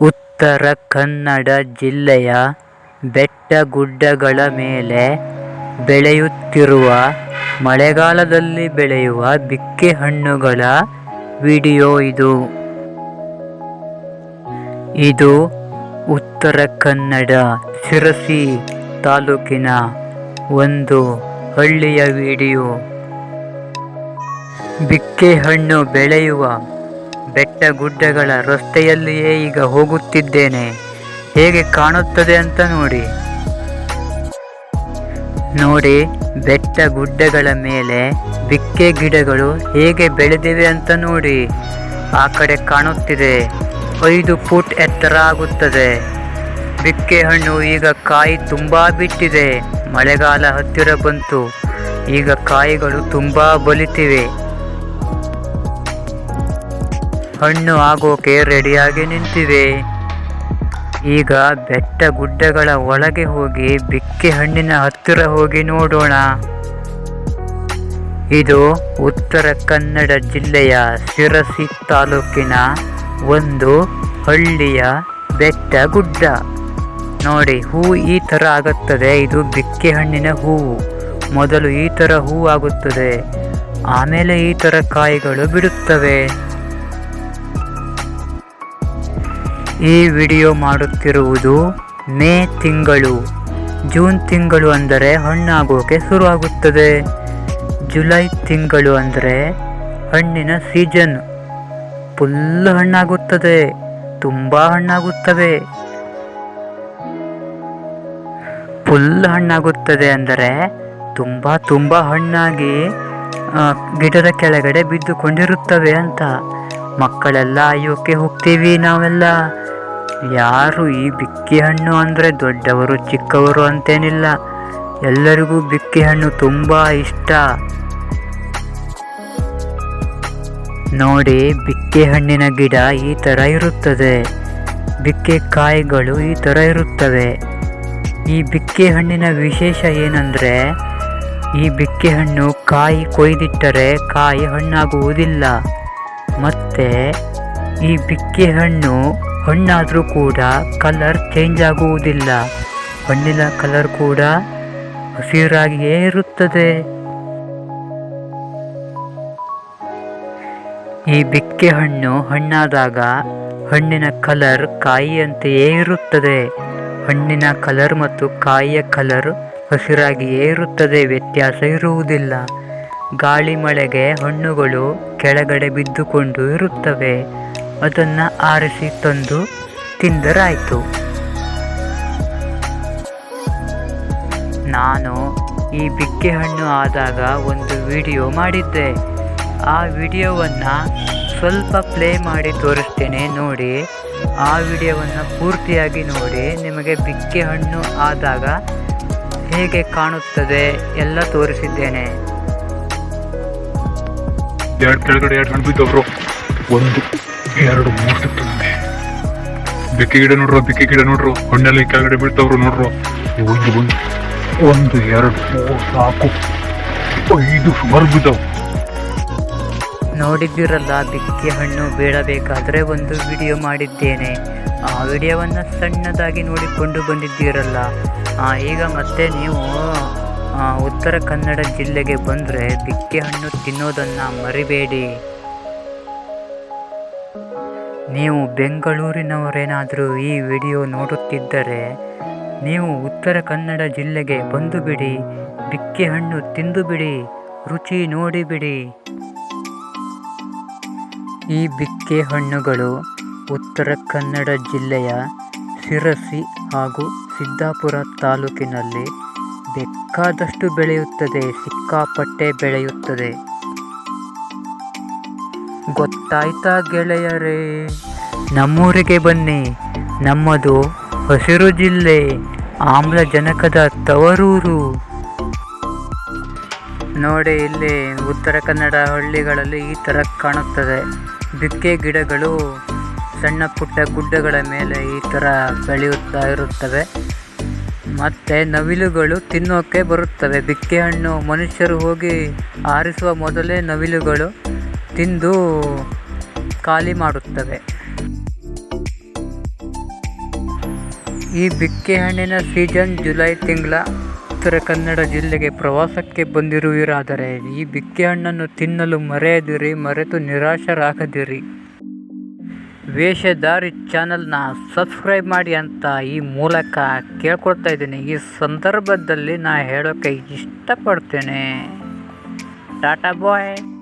ಉತ್ತರ ಕನ್ನಡ ಜಿಲ್ಲೆಯ ಬೆಟ್ಟಗುಡ್ಡಗಳ ಮೇಲೆ ಬೆಳೆಯುತ್ತಿರುವ ಮಳೆಗಾಲದಲ್ಲಿ ಬೆಳೆಯುವ ಬಿಕ್ಕೆ ಹಣ್ಣುಗಳ ವಿಡಿಯೋ ಇದು. ಇದು ಉತ್ತರ ಕನ್ನಡ ಶಿರಸಿ ತಾಲೂಕಿನ ಒಂದು ಹಳ್ಳಿಯ ವಿಡಿಯೋ. ಬಿಕ್ಕೆ ಹಣ್ಣು ಬೆಳೆಯುವ ಬೆಟ್ಟ ಗುಡ್ಡಗಳ ರಸ್ತೆಯಲ್ಲಿಯೇ ಈಗ ಹೋಗುತ್ತಿದ್ದೇನೆ. ಹೇಗೆ ಕಾಣುತ್ತದೆ ಅಂತ ನೋಡಿ. ನೋಡಿ ಬೆಟ್ಟ ಗುಡ್ಡಗಳ ಮೇಲೆ ಬಿಕ್ಕೆ ಗಿಡಗಳು ಹೇಗೆ ಬೆಳೆದಿವೆ ಅಂತ ನೋಡಿ. ಆ ಕಡೆ ಕಾಣುತ್ತಿದೆ, ಐದು ಫುಟ್ ಎತ್ತರ ಆಗುತ್ತದೆ. ಬಿಕ್ಕೆ ಹಣ್ಣು ಈಗ ಕಾಯಿ ತುಂಬಾ ಬಿಟ್ಟಿದೆ. ಮಳೆಗಾಲ ಹತ್ತಿರ ಬಂತು. ಈಗ ಕಾಯಿಗಳು ತುಂಬಾ ಬಲಿತಿವೆ. ಹಣ್ಣು ಆಗೋಕೆ ರೆಡಿಯಾಗಿ ನಿಂತಿವೆ. ಈಗ ಬೆಟ್ಟ ಗುಡ್ಡಗಳ ಒಳಗೆ ಹೋಗಿ ಬಿಕ್ಕೆ ಹಣ್ಣಿನ ಹತ್ತಿರ ಹೋಗಿ ನೋಡೋಣ. ಇದು ಉತ್ತರ ಕನ್ನಡ ಜಿಲ್ಲೆಯ ಶಿರಸಿ ತಾಲೂಕಿನ ಒಂದು ಹಳ್ಳಿಯ ಬೆಟ್ಟ ಗುಡ್ಡ. ನೋಡಿ, ಹೂ ಈ ಥರ ಆಗುತ್ತದೆ, ಇದು ಬಿಕ್ಕೆ ಹಣ್ಣಿನ ಹೂವು. ಮೊದಲು ಈ ಥರ ಹೂ ಆಗುತ್ತದೆ, ಆಮೇಲೆ ಈ ಥರ ಕಾಯಿಗಳು ಬಿಡುತ್ತವೆ. ಈ ವಿಡಿಯೋ ಮಾಡುತ್ತಿರುವುದು ಮೇ ತಿಂಗಳು. ಜೂನ್ ತಿಂಗಳು ಅಂದರೆ ಹಣ್ಣಾಗೋಕೆ ಶುರುವಾಗುತ್ತದೆ. ಜುಲೈ ತಿಂಗಳು ಅಂದರೆ ಹಣ್ಣಿನ ಸೀಸನ್ ಫುಲ್ ಹಣ್ಣಾಗುತ್ತದೆ, ತುಂಬ ಹಣ್ಣಾಗುತ್ತವೆ. ಫುಲ್ ಹಣ್ಣಾಗುತ್ತದೆ ಅಂದರೆ ತುಂಬ ತುಂಬ ಹಣ್ಣಾಗಿ ಗಿಡದ ಕೆಳಗಡೆ ಬಿದ್ದುಕೊಂಡಿರುತ್ತವೆ ಅಂತ. ಮಕ್ಕಳೆಲ್ಲ ಅಯ್ಯೋಕ್ಕೆ ಹೋಗ್ತೀವಿ ನಾವೆಲ್ಲ. ಯಾರು ಈ ಬಿಕ್ಕಿ ಹಣ್ಣು ಅಂದರೆ ದೊಡ್ಡವರು ಚಿಕ್ಕವರು ಅಂತೇನಿಲ್ಲ. ಎಲ್ಲರಿಗೂ ಬಿಕ್ಕಿ ಹಣ್ಣು ತುಂಬ ಇಷ್ಟ. ನೋಡಿ, ಬಿಕ್ಕೆ ಹಣ್ಣಿನ ಗಿಡ ಈ ಥರ ಇರುತ್ತದೆ. ಬಿಕ್ಕೆ ಕಾಯಿಗಳು ಈ ಥರ ಇರುತ್ತವೆ. ಈ ಬಿಕ್ಕೆ ಹಣ್ಣಿನ ವಿಶೇಷ ಏನಂದರೆ, ಈ ಬಿಕ್ಕೆ ಹಣ್ಣು ಕಾಯಿ ಕೊಯ್ದಿಟ್ಟರೆ ಕಾಯಿ ಹಣ್ಣಾಗುವುದಿಲ್ಲ. ಮತ್ತು ಈ ಬಿಕ್ಕೆ ಹಣ್ಣು ಹಣ್ಣಾದರೂ ಕೂಡ ಕಲರ್ ಚೇಂಜ್ ಆಗುವುದಿಲ್ಲ. ಹಣ್ಣಿನ ಕಲರ್ ಕೂಡ ಹಸಿರಾಗಿಯೇ ಇರುತ್ತದೆ. ಈ ಬಿಕ್ಕೆ ಹಣ್ಣು ಹಣ್ಣಾದಾಗ ಹಣ್ಣಿನ ಕಲರ್ ಕಾಯಿಯಂತೆಯೇ ಇರುತ್ತದೆ. ಹಣ್ಣಿನ ಕಲರ್ ಮತ್ತು ಕಾಯಿಯ ಕಲರ್ ಹಸಿರಾಗಿಯೇ ಇರುತ್ತದೆ ವ್ಯತ್ಯಾಸ ಇರುವುದಿಲ್ಲ. ಗಾಳಿ ಮಳೆಗೆ ಹಣ್ಣುಗಳು ಕೆಳಗಡೆ ಬಿದ್ದುಕೊಂಡು ಇರುತ್ತವೆ. ಅದನ್ನು ಆರಿಸಿ ತಂದು ತಿಂದರಾಯಿತು. ನಾನು ಈ ಬಿಕ್ಕೆ ಹಣ್ಣು ಆದಾಗ ಒಂದು ವಿಡಿಯೋ ಮಾಡಿದ್ದೆ. ಆ ವಿಡಿಯೋವನ್ನು ಸ್ವಲ್ಪ ಪ್ಲೇ ಮಾಡಿ ತೋರಿಸ್ತೇನೆ ನೋಡಿ. ಆ ವಿಡಿಯೋವನ್ನು ಪೂರ್ತಿಯಾಗಿ ನೋಡಿ. ನಿಮಗೆ ಬಿಕ್ಕೆ ಹಣ್ಣು ಆದಾಗ ಹೇಗೆ ಕಾಣುತ್ತದೆ ಎಲ್ಲ ತೋರಿಸಿದ್ದೇನೆ. ಎರಡು ಕೆಳಗಡೆ ಎರಡು ಹಣ್ಣು ಬಿದ್ದವ್ರು. ಒಂದು, ಎರಡು, ಮೂರು ಸಿಕ್ತು ಬೆಕ್ಕೆ ಗಿಡ ನೋಡ್ರು, ಬೆಕ್ಕೆ ಗಿಡ ನೋಡ್ರು. ಹಣ್ಣೆಲ್ಲ ಕೆಳಗಡೆ ಬೀಳ್ತವ್ರು ನೋಡ್ರು. ಒಂದು ಒಂದು ಒಂದು ಎರಡು, ಮೂರು, ನಾಲ್ಕು, ಐದು ಸುಮಾರು ಬಿದ್ದಾವ್. ನೋಡಿದ್ದೀರಲ್ಲ, ಬಿಕ್ಕೆ ಹಣ್ಣು ಬೀಳಬೇಕಾದ್ರೆ ಒಂದು ವಿಡಿಯೋ ಮಾಡಿದ್ದೇನೆ. ಆ ವಿಡಿಯೋವನ್ನು ಸಣ್ಣದಾಗಿ ನೋಡಿಕೊಂಡು ಬಂದಿದ್ದೀರಲ್ಲ. ಈಗ ಮತ್ತೆ ನೀವು ಉತ್ತರ ಕನ್ನಡ ಜಿಲ್ಲೆಗೆ ಬಂದರೆ ಬಿಕ್ಕೆ ಹಣ್ಣು ತಿನ್ನೋದನ್ನು ಮರಿಬೇಡಿ. ನೀವು ಬೆಂಗಳೂರಿನವರೇನಾದರೂ ಈ ವಿಡಿಯೋ ನೋಡುತ್ತಿದ್ದರೆ, ನೀವು ಉತ್ತರ ಕನ್ನಡ ಜಿಲ್ಲೆಗೆ ಬಂದು ಬಿಡಿ. ಬಿಕ್ಕೆ ಹಣ್ಣು ತಿಂದು ಬಿಡಿ. ರುಚಿ ನೋಡಿ ಬಿಡಿ. ಈ ಬಿಕ್ಕೆ ಹಣ್ಣುಗಳು ಉತ್ತರ ಕನ್ನಡ ಜಿಲ್ಲೆಯ ಶಿರಸಿ ಹಾಗೂ ಸಿದ್ದಾಪುರ ತಾಲೂಕಿನಲ್ಲಿ ಬೇಕಾದಷ್ಟು ಬೆಳೆಯುತ್ತದೆ, ಸಿಕ್ಕಾಪಟ್ಟೆ ಬೆಳೆಯುತ್ತದೆ. ಗೊತ್ತಾಯ್ತಾ ಗೆಳೆಯರೇ? ನಮ್ಮೂರಿಗೆ ಬನ್ನಿ. ನಮ್ಮದು ಹಸಿರು ಜಿಲ್ಲೆ, ಆಮ್ಲಜನಕದ ತವರೂರು. ನೋಡಿ, ಇಲ್ಲಿ ಉತ್ತರ ಕನ್ನಡ ಹಳ್ಳಿಗಳಲ್ಲಿ ಈ ಥರ ಕಾಣುತ್ತದೆ. ಬಿಕ್ಕೆ ಗಿಡಗಳು ಸಣ್ಣ ಪುಟ್ಟ ಗುಡ್ಡಗಳ ಮೇಲೆ ಈ ಥರ ಬೆಳೆಯುತ್ತಾ ಇರುತ್ತವೆ. ಮತ್ತೆ ನವಿಲುಗಳು ತಿನ್ನೋಕೆ ಬರುತ್ತವೆ. ಬಿಕ್ಕೆ ಹಣ್ಣು ಮನುಷ್ಯರು ಹೋಗಿ ಆರಿಸುವ ಮೊದಲೇ ನವಿಲುಗಳು ತಿಂದು ಖಾಲಿ ಮಾಡುತ್ತವೆ. ಈ ಬಿಕ್ಕೆ ಹಣ್ಣಿನ ಸೀಸನ್ ಜುಲೈ ತಿಂಗಳ ಉತ್ತರ ಕನ್ನಡ ಜಿಲ್ಲೆಗೆ ಪ್ರವಾಸಕ್ಕೆ ಬಂದಿರುವಿರಾದರೆ ಈ ಬಿಕ್ಕೆ ಹಣ್ಣನ್ನು ತಿನ್ನಲು ಮರೆಯದಿರಿ, ಮರೆತು ನಿರಾಶರಾಗದಿರಿ. ವೇಷಧಾರಿ ಚಾನಲ್ನ ಸಬ್ಸ್ಕ್ರೈಬ್ ಮಾಡಿ ಅಂತ ಈ ಮೂಲಕ ಕೇಳ್ಕೊಳ್ತಾ ಇದ್ದೀನಿ. ಈ ಸಂದರ್ಭದಲ್ಲಿ ನಾನು ಹೇಳೋಕ್ಕೆ ಇಷ್ಟಪಡ್ತೇನೆ. ಟಾಟಾ ಬಾಯ್.